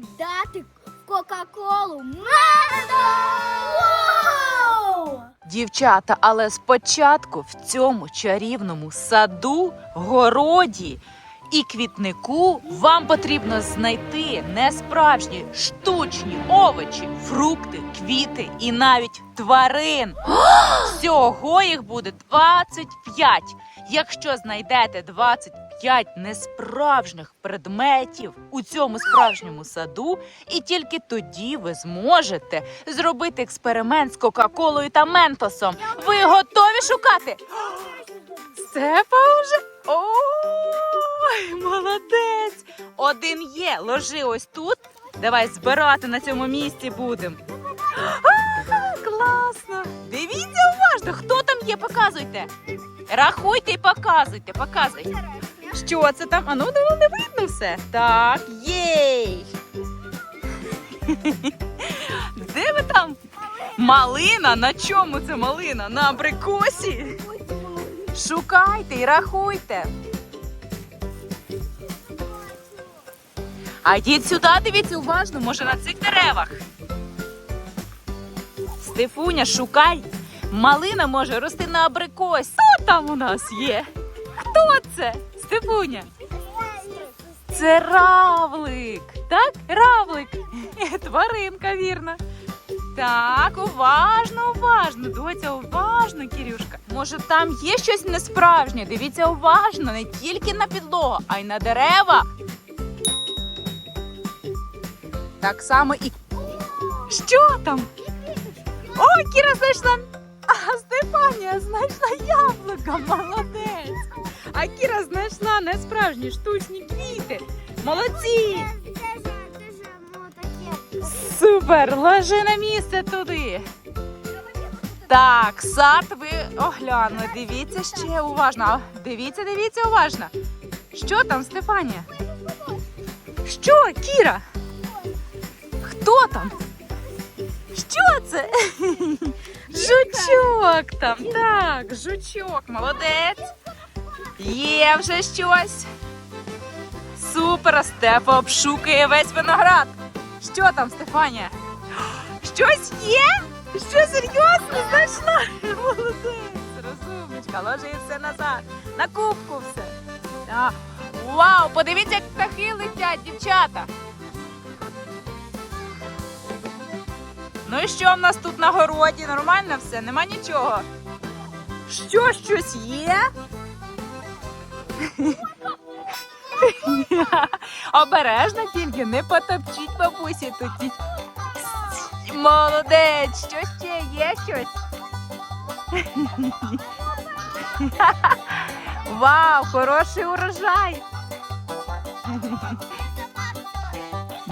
кидати Кока-Колу меду! Дівчата, але спочатку в цьому чарівному саду, городі і квітнику вам потрібно знайти несправжні штучні овочі, фрукти, квіти і навіть тварин. Всього їх буде 25. Якщо знайдете 25 несправжніх предметів у цьому справжньому саду, і тільки тоді ви зможете зробити експеримент з Кока-Колою та Ментосом. Ви готові шукати? Степа вже. Ой, молодець! Один є. Ложи ось тут. Давай збирати на цьому місці будемо. Класно! Дивіться уважно, хто там є, показуйте. Рахуйте і показуйте, показуйте. Що це там? А ну не не видно все. Так, єй! Де ви там? Малина? На чому це малина? На абрикосі? Шукайте і рахуйте. А йдіть сюди, дивіться уважно, може на цих деревах. Стефуня, шукай. Малина може рости на абрикосі. Хто там у нас є? Хто це? Стефуня? Це равлик. Так, равлик. Тваринка, вірно. Так, уважно, уважно. Доця, уважно, Кірюшка. Може, там є щось несправжнє. Дивіться уважно, не тільки на підлогу, а й на дерева. Так само і. Що там? О, Кіра знайшла. А Стефанія знайшла яблука, молодець. А Кіра знайшла несправжні штучні квіти. Молодці! Супер! Ложи на місце туди. Так, сад ви оглянули. Дивіться ще уважно. Дивіться, дивіться уважно. Що там, Стефанія? Що, Кіра? Хто там? Жучок там. Так, жучок, молодець. Є вже щось. Супер, а Стефа обшукує весь виноград. Що там, Стефанія? Щось є? Що серйозно знайшла? Молодець, розумничка, ложи все назад. На кубку все. Так. Вау, подивіться, як птахи летять, дівчата. Ну і що в нас тут на городі? Нормально все? Нема нічого. Що, щось є? Обережно тільки, не потопчіть бабусі тут. Молодець, що ще є щось? Вау, хороший урожай!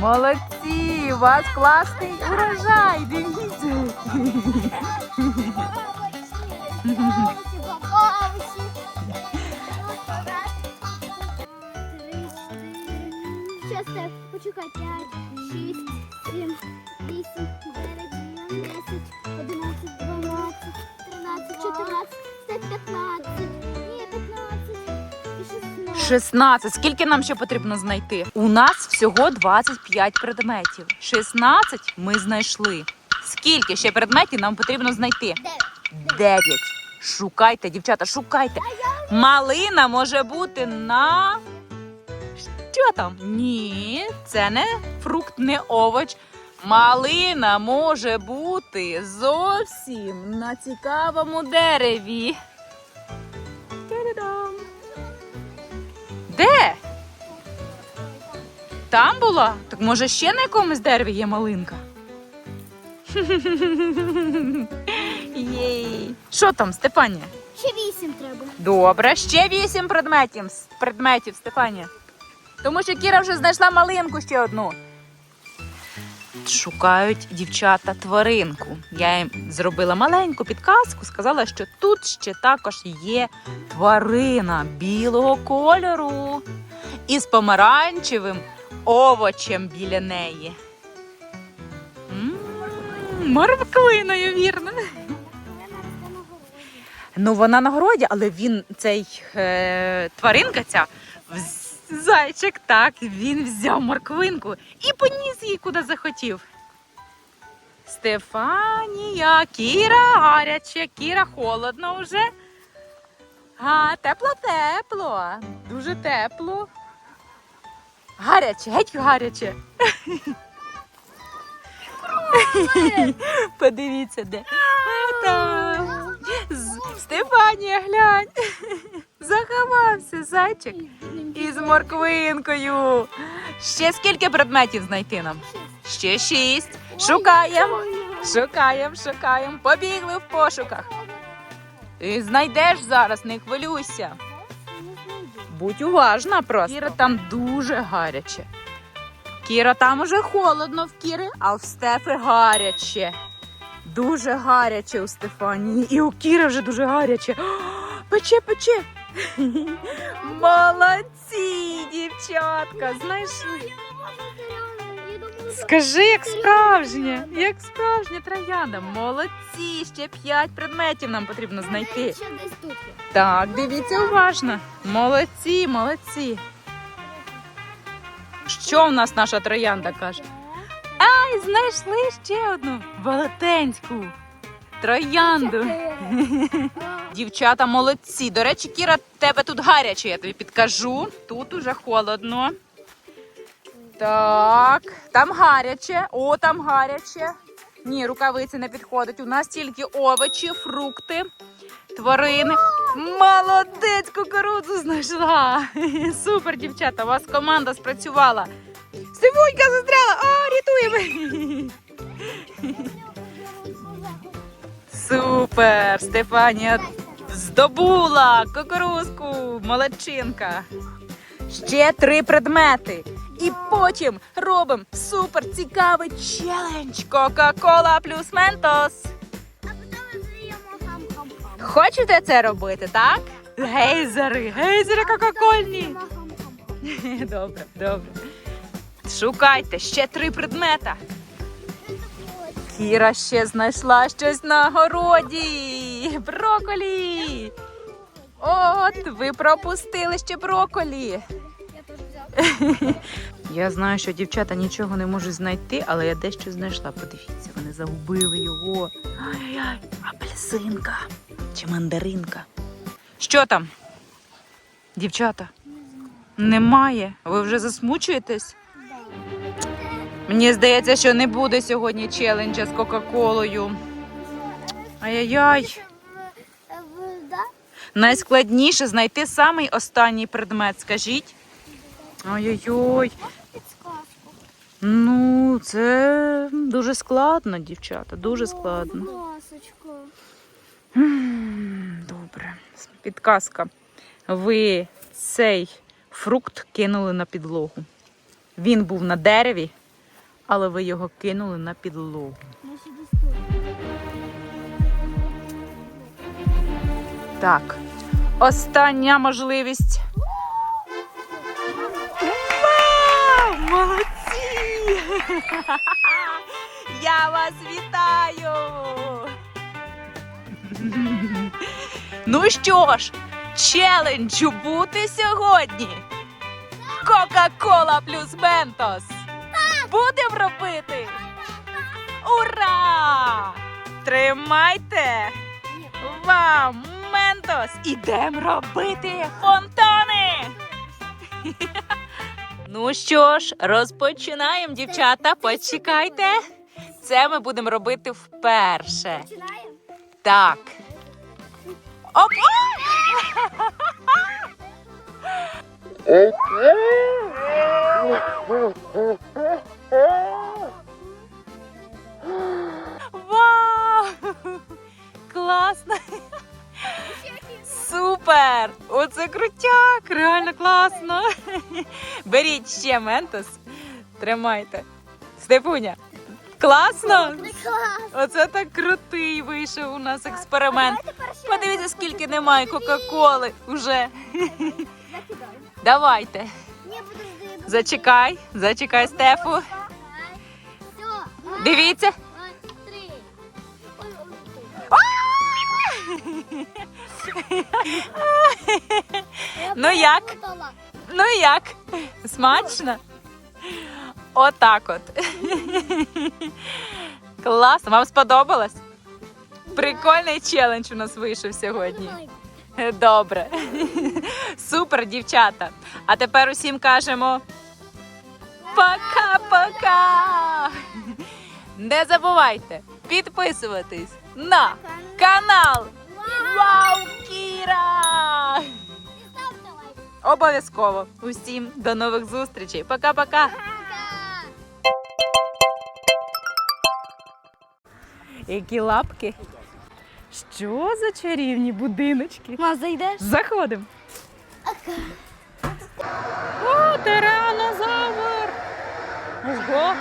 Молодці, вас класний урожай, дивіться. 16. 16. Скільки нам ще потрібно знайти? У нас всього 25 предметів. 16 ми знайшли. Скільки ще предметів нам потрібно знайти? 9. Шукайте, дівчата, шукайте. Малина може бути на. Що там? Ні, це не фрукт, не овоч. Малина може бути зовсім на цікавому дереві. Де? Там була? Так може ще на якомусь дереві є малинка? Єй. Що там, Степані? Ще вісім треба. Добре, ще вісім предметів, предметів, Стефанія. Тому що Кіра вже знайшла малинку ще одну. Шукають дівчата тваринку. Я їм зробила маленьку підказку, сказала, що тут ще також є тварина білого кольору із помаранчевим овочем біля неї. М, Морквиною, вірно. Ну, вона на городі, але він, цей е, тваринка ця, Зайчик, так, він взяв морквинку і поніс її куди захотів. Стефанія, Кіра гаряче, Кіра холодно вже. А, тепло, тепло. Дуже тепло. Гаряче, геть гаряче. Подивіться, де. Там. Стефанія, глянь. Заховався зайчик із морквинкою. Ще скільки предметів знайти нам? Ще шість. Шукаємо, шукаємо, шукаємо. Побігли в пошуках. Ти знайдеш зараз, не хвилюйся. Будь уважна просто. Кіра там дуже гаряче. Кіра там уже холодно в Кіри, а в Стефи гаряче. Дуже гаряче у Стефанії. І у Кіри вже дуже гаряче. Пече, пече. Молодці, дівчатка. Знайшли. Скажи, як справжнє, як справжня троянда. Молодці, ще п'ять предметів нам потрібно знайти. Так, дивіться уважно. Молодці, молодці. Що в нас наша троянда каже? Ай, знайшли ще одну велетенську троянду. Дівчата молодці. До речі, Кіра, тебе тут гаряче, я тобі підкажу. Тут уже холодно. Так, там гаряче. О, там гаряче. Ні, рукавиці не підходить. У нас тільки овочі, фрукти, тварини. Молодець, кукурудзу знайшла. Супер, дівчата, у вас команда спрацювала. Сивунька застряла! Супер! Стефанія здобула кукурузку, молодчинка. Ще три предмети. І потім робимо супер цікавий челендж. Кока-кола плюс Ментос. Хочете це робити, так? Гейзери, гейзери кока-кольні. Добре, добре. Шукайте ще три предмета. Кіра ще знайшла щось на городі. Броколі. От, ви пропустили ще броколі. Я знаю, що дівчата нічого не можуть знайти, але я дещо знайшла. Подивіться, вони загубили його. Ай-ай, апельсинка чи мандаринка. Що там? Дівчата? Немає. Ви вже засмучуєтесь? Мені здається, що не буде сьогодні челенджа з Кока-Колою. Ай-яй-яй. Найскладніше знайти самий останній предмет. Скажіть. Ой-ой-ой. Ну, це дуже складно, дівчата, дуже складно. Добре. Підказка. Ви цей фрукт кинули на підлогу. Він був на дереві, але ви його кинули на підлогу. Так. Остання можливість. Вау! Молодці! Я вас вітаю! Ну що ж, челенджу бути сьогодні. Кока-кола плюс Ментос. Будемо робити. Ура! Тримайте! Вам, Ментос! Ідемо робити фонтани! Ну що ж, розпочинаємо, дівчата. Почекайте. Це ми будемо робити вперше. Так. Оп! Вау! Супер! Оце крутяк! Реально класно! Беріть ще ментос. Тримайте. Степуня. Класно? Оце так крутий вийшов у нас експеримент. Подивіться, скільки немає Кока-Коли вже. Давайте. Зачекай, зачекай, Стефу. Дивіться. Ну як? Ну як? Смачно? Отак от. Класно, вам сподобалось? Прикольний челендж у нас вийшов сьогодні. Добре. Супер, дівчата. А тепер усім кажемо пока-пока. Не забувайте підписуватись на канал Вау Кіра! Ставте лайк. Обов'язково. Усім до нових зустрічей. Пока-пока. Які лапки? Що за чарівні будиночки? Ма, зайдеш? Заходимо. О, тиранозавр! Ого!